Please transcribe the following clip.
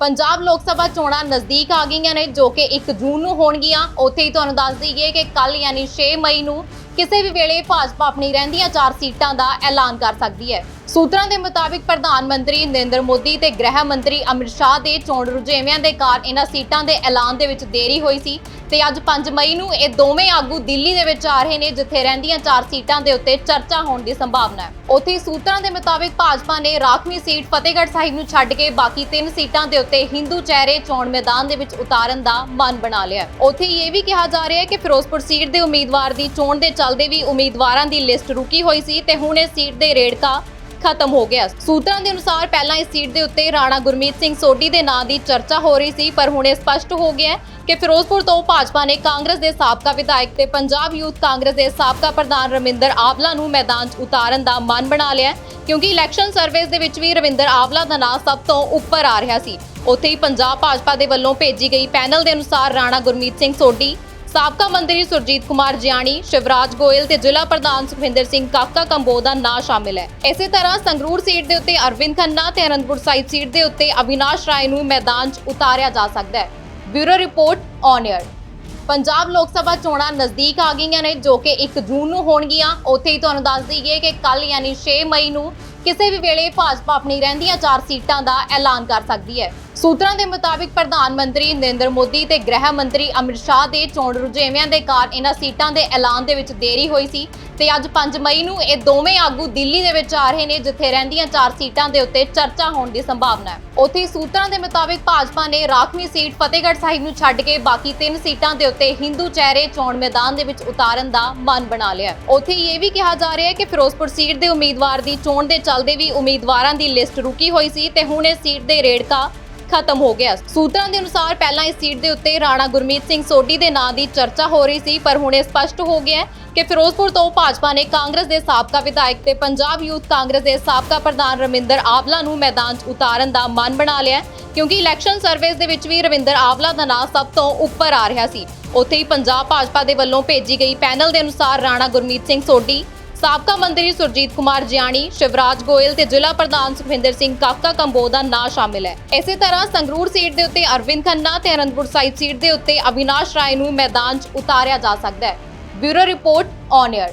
ਪੰਜਾਬ ਲੋਕ ਸਭਾ ਚੋਣਾਂ ਨਜ਼ਦੀਕ ਆ ਗਈਆਂ ਨੇ, ਜੋ ਕਿ 1 ਜੂਨ ਨੂੰ ਹੋਣਗੀਆਂ। ਉੱਥੇ ਹੀ ਤੁਹਾਨੂੰ ਦੱਸ ਦਈਏ ਕਿ ਕੱਲ ਯਾਨੀ 6 ਮਈ ਨੂੰ ਕਿਸੇ ਵੀ ਵੇਲੇ ਭਾਜਪਾ ਆਪਣੀ ਰਹਿੰਦੀਆਂ ਚਾਰ ਸੀਟਾਂ ਦਾ ਐਲਾਨ ਕਰ ਸਕਦੀ ਹੈ। ਸੂਤਰਾਂ ਦੇ ਮੁਤਾਬਿਕ ਪ੍ਰਧਾਨ ਮੰਤਰੀ ਨਰਿੰਦਰ ਮੋਦੀ ਤੇ ਗ੍ਰਹਿ ਮੰਤਰੀ ਅਮਿਤ ਸ਼ਾਹ ਦੇ ਚੋਣ ਰੁਝੇਵਿਆਂ ਦੇ ਕਾਰਨ ਇਹਨਾਂ ਸੀਟਾਂ ਦੇ ਐਲਾਨ ਦੇ ਵਿੱਚ ਦੇਰੀ ਹੋਈ ਸੀ ਤੇ ਅੱਜ 5 ਮਈ ਨੂੰ ਇਹ ਦੋਵੇਂ ਆਗੂ ਦਿੱਲੀ ਦੇ ਵਿੱਚ ਆ ਰਹੇ ਨੇ, ਜਿੱਥੇ ਰਹਿੰਦੀਆਂ ਚਾਰ ਸੀਟਾਂ ਦੇ ਉੱਤੇ ਚਰਚਾ ਹੋਣ ਦੀ ਸੰਭਾਵਨਾ ਹੈ। ਉੱਥੇ ਸੂਤਰਾਂ ਦੇ ਮੁਤਾਬਿਕ ਭਾਜਪਾ ਨੇ ਰਾਖਵੀਂ ਸੀਟ ਫਤਿਹਗੜ੍ਹ ਸਾਹਿਬ ਨੂੰ ਛੱਡ ਕੇ ਬਾਕੀ ਤਿੰਨ ਸੀਟਾਂ ਦੇ ਉੱਤੇ ਹਿੰਦੂ ਚਿਹਰੇ ਚੋਣ ਮੈਦਾਨ ਦੇ ਵਿੱਚ ਉਤਾਰਨ ਦਾ ਮਨ ਬਣਾ ਲਿਆ ਉੱਥੇ ਇਹ ਵੀ ਕਿਹਾ ਜਾ ਰਿਹਾ ਹੈ ਕਿ ਫਿਰੋਜ਼ਪੁਰ ਸੀਟ ਦੇ ਉਮੀਦਵਾਰ ਦੀ ਚੋਣ ਦੇ ਚੱਲਦੇ ਵੀ ਉਮੀਦਵਾਰਾਂ ਦੀ ਲਿਸਟ ਰੁਕੀ ਹੋਈ ਸੀ ਤੇ ਹੁਣ ਇਹ ਸੀਟ ਦੇ ਰੇੜਕਾ ਖਤਮ ਹੋ ਗਿਆ ਸੂਤਰਾਂ ਦੇ ਅਨੁਸਾਰ ਪਹਿਲਾਂ ਇਸ ਸੀਟ ਦੇ ਉੱਤੇ ਰਾਣਾ ਗੁਰਮੀਤ ਸਿੰਘ ਸੋਢੀ ਦੇ ਨਾਂ ਦੀ ਚਰਚਾ ਹੋ ਰਹੀ ਸੀ, ਪਰ ਹੁਣ ਇਹ ਸਪਸ਼ਟ ਹੋ ਗਿਆ ਕਿ ਫਿਰੋਜ਼ਪੁਰ ਤੋਂ ਭਾਜਪਾ ਨੇ ਕਾਂਗਰਸ ਦੇ ਸਾਬਕਾ ਵਿਧਾਇਕ ਤੇ ਪੰਜਾਬ ਯੂਥ ਕਾਂਗਰਸ ਦੇ ਸਾਬਕਾ ਪ੍ਰਧਾਨ ਰਵਿੰਦਰ ਆਵਲਾ ਨੂੰ ਮੈਦਾਨ 'ਚ ਉਤਾਰਨ ਦਾ ਮਨ ਬਣਾ ਲਿਆ ਕਿਉਂਕਿ ਇਲੈਕਸ਼ਨ ਸਰਵੇਸ ਦੇ ਵਿੱਚ ਵੀ ਰਵਿੰਦਰ ਆਵਲਾ ਦਾ ਨਾਂ ਸਭ ਤੋਂ ਉੱਪਰ ਆ ਰਿਹਾ ਸੀ। ਉੱਥੇ ਹੀ ਪੰਜਾਬ ਭਾਜਪਾ ਦੇ ਵੱਲੋਂ ਭੇਜੀ ਗਈ ਪੈਨਲ ਦੇ ਅਨੁਸਾਰ ਰਾਣਾ ਗੁਰਮੀਤ ਸਿੰਘ ਸੋਢੀ ਸਾਬਕਾ ਮੰਤਰੀ ਸੁਰਜੀਤ ਕੁਮਾਰ ਜਿਆਣੀ, ਸ਼ਿਵਰਾਜ ਗੋਇਲ ਤੇ ਜ਼ਿਲ੍ਹਾ ਪ੍ਰਧਾਨ ਸੁਖਵਿੰਦਰ ਸਿੰਘ ਕਾਕਾ ਕੰਬੋ ਦਾ ਨਾਂ ਸ਼ਾਮਿਲ ਹੈ। ਇਸੇ ਤਰ੍ਹਾਂ ਸੰਗਰੂਰ ਸੀਟ ਦੇ ਉੱਤੇ ਅਰਵਿੰਦ ਖੰਨਾ ਤੇ ਅਨੰਦਪੁਰ ਸਾਹਿਬ ਸੀਟ ਦੇ ਉੱਤੇ ਅਵਿਨਾਸ਼ ਰਾਏ ਨੂੰ ਮੈਦਾਨ 'ਚ ਉਤਾਰਿਆ ਜਾ ਸਕਦਾ ਹੈ। Bureau report on air Punjab Lok Sabha ਚੋਣਾਂ ਨਜ਼ਦੀਕ ਆ ਗਈਆਂ ਨੇ, ਜੋ ਕਿ 1 ਜੂਨ ਨੂੰ ਹੋਣਗੀਆਂ। ਉੱਥੇ ਹੀ ਤੁਹਾਨੂੰ ਦੱਸ ਦਈਏ ਕਿ ਕੱਲ ਯਾਨੀ 6 ਮਈ ਨੂੰ ਕਿਸੇ ਵੀ ਵੇਲੇ ਭਾਜਪਾ ਆਪਣੀ ਰਹਿੰਦੀਆਂ ਚਾਰ ਸੀਟਾਂ ਦਾ ਐਲਾਨ ਕਰ ਸਕਦੀ ਹੈ। ਸੂਤਰਾਂ ਦੇ ਮੁਤਾਬਿਕ ਪ੍ਰਧਾਨ ਮੰਤਰੀ ਨਰਿੰਦਰ ਮੋਦੀ ਤੇ ਗ੍ਰਹਿ ਮੰਤਰੀ ਅਮਿਤ ਸ਼ਾਹ ਦੇ ਚੋਣ ਰੁਝੇਵਿਆਂ ਦੇ ਕਾਰਨ ਇਹਨਾਂ ਸੀਟਾਂ ਦੇ ਐਲਾਨ ਦੇ ਵਿੱਚ ਦੇਰੀ ਹੋਈ ਸੀ ਤੇ ਅੱਜ 5 ਮਈ ਨੂੰ ਇਹ ਦੋਵੇਂ ਆਗੂ ਦਿੱਲੀ ਦੇ ਵਿੱਚ ਆ ਰਹੇ ਨੇ, ਜਿੱਥੇ ਰਹਿੰਦੀਆਂ ਚਾਰ ਸੀਟਾਂ ਦੇ ਉੱਤੇ ਚਰਚਾ ਹੋਣ ਦੀ ਸੰਭਾਵਨਾ ਹੈ। ਉੱਥੇ ਸੂਤਰਾਂ ਦੇ ਮੁਤਾਬਿਕ ਭਾਜਪਾ ਨੇ ਰਾਖਵੀਂ ਸੀਟ ਫਤਿਹਗੜ੍ਹ ਸਾਹਿਬ ਨੂੰ ਛੱਡ ਕੇ ਬਾਕੀ ਤਿੰਨ ਸੀਟਾਂ ਦੇ ਉੱਤੇ ਹਿੰਦੂ ਚਿਹਰੇ ਚੋਣ ਮੈਦਾਨ ਦੇ ਵਿੱਚ ਉਤਾਰਨ ਦਾ ਮਨ ਬਣਾ ਲਿਆ ਉੱਥੇ ਇਹ ਵੀ ਕਿਹਾ ਜਾ ਰਿਹਾ ਹੈ ਕਿ ਫਿਰੋਜ਼ਪੁਰ ਸੀਟ ਦੇ ਉਮੀਦਵਾਰ ਦੀ ਚੋਣ ਦੇ ਚੱਲਦੇ ਵੀ ਉਮੀਦਵਾਰਾਂ ਦੀ ਲਿਸਟ ਰੁਕੀ ਹੋਈ ਸੀ ਤੇ ਹੁਣ ਇਹ ਸੀਟ ਦੇ ਰੇੜਕਾ ਖਤਮ ਹੋ ਗਿਆ। ਸੂਤਰਾਂ ਦੇ ਅਨੁਸਾਰ ਪਹਿਲਾਂ ਇਸ ਸੀਟ ਦੇ ਉੱਤੇ ਰਾਣਾ ਗੁਰਮੀਤ ਸਿੰਘ ਸੋਢੀ ਦੇ ਨਾਂ ਦੀ ਚਰਚਾ ਹੋ ਰਹੀ ਸੀ, ਪਰ ਹੁਣ ਇਹ ਸਪਸ਼ਟ ਹੋ ਗਿਆ ਕਿ ਫਿਰੋਜ਼ਪੁਰ ਤੋਂ ਭਾਜਪਾ ਨੇ ਕਾਂਗਰਸ ਦੇ ਸਾਬਕਾ ਵਿਧਾਇਕ ਤੇ ਪੰਜਾਬ ਯੂਥ ਕਾਂਗਰਸ ਦੇ ਸਾਬਕਾ ਪ੍ਰਧਾਨ ਰਮਿੰਦਰ ਆਵਲਾ ਨੂੰ ਮੈਦਾਨ 'ਚ ਉਤਾਰਨ ਦਾ ਮਨ ਬਣਾ ਲਿਆ ਕਿਉਂਕਿ ਇਲੈਕਸ਼ਨ ਸਰਵੇਸ ਦੇ ਵਿੱਚ ਵੀ ਰਵਿੰਦਰ ਆਵਲਾ ਦਾ ਨਾਂ ਸਭ ਤੋਂ ਉੱਪਰ ਆ ਰਿਹਾ ਸੀ। ਉੱਥੇ ਹੀ ਪੰਜਾਬ ਭਾਜਪਾ ਦੇ ਵੱਲੋਂ ਭੇਜੀ ਗਈ ਪੈਨਲ ਦੇ ਅਨੁਸਾਰ ਰਾਣਾ ਗੁਰਮੀਤ ਸਿੰਘ ਸੋਢੀ ਸਾਬਕਾ ਮੰਤਰੀ ਸੁਰਜੀਤ ਕੁਮਾਰ ਜਿਆਣੀ, ਸ਼ਿਵਰਾਜ ਗੋਇਲ ਤੇ ਜ਼ਿਲ੍ਹਾ ਪ੍ਰਧਾਨ ਸੁਖਵਿੰਦਰ ਸਿੰਘ ਕਾਕਾ ਕੰਬੋ ਦਾ ਨਾਂ ਸ਼ਾਮਿਲ ਹੈ। ਇਸੇ ਤਰ੍ਹਾਂ ਸੰਗਰੂਰ ਸੀਟ ਦੇ ਉੱਤੇ ਅਰਵਿੰਦ ਖੰਨਾ ਤੇ ਅਨੰਦਪੁਰ ਸਾਹਿਬ ਸੀਟ ਦੇ ਉੱਤੇ ਅਵਿਨਾਸ਼ ਰਾਏ ਨੂੰ ਮੈਦਾਨ 'ਚ ਉਤਾਰਿਆ ਜਾ ਸਕਦਾ ਹੈ। Bureau report on air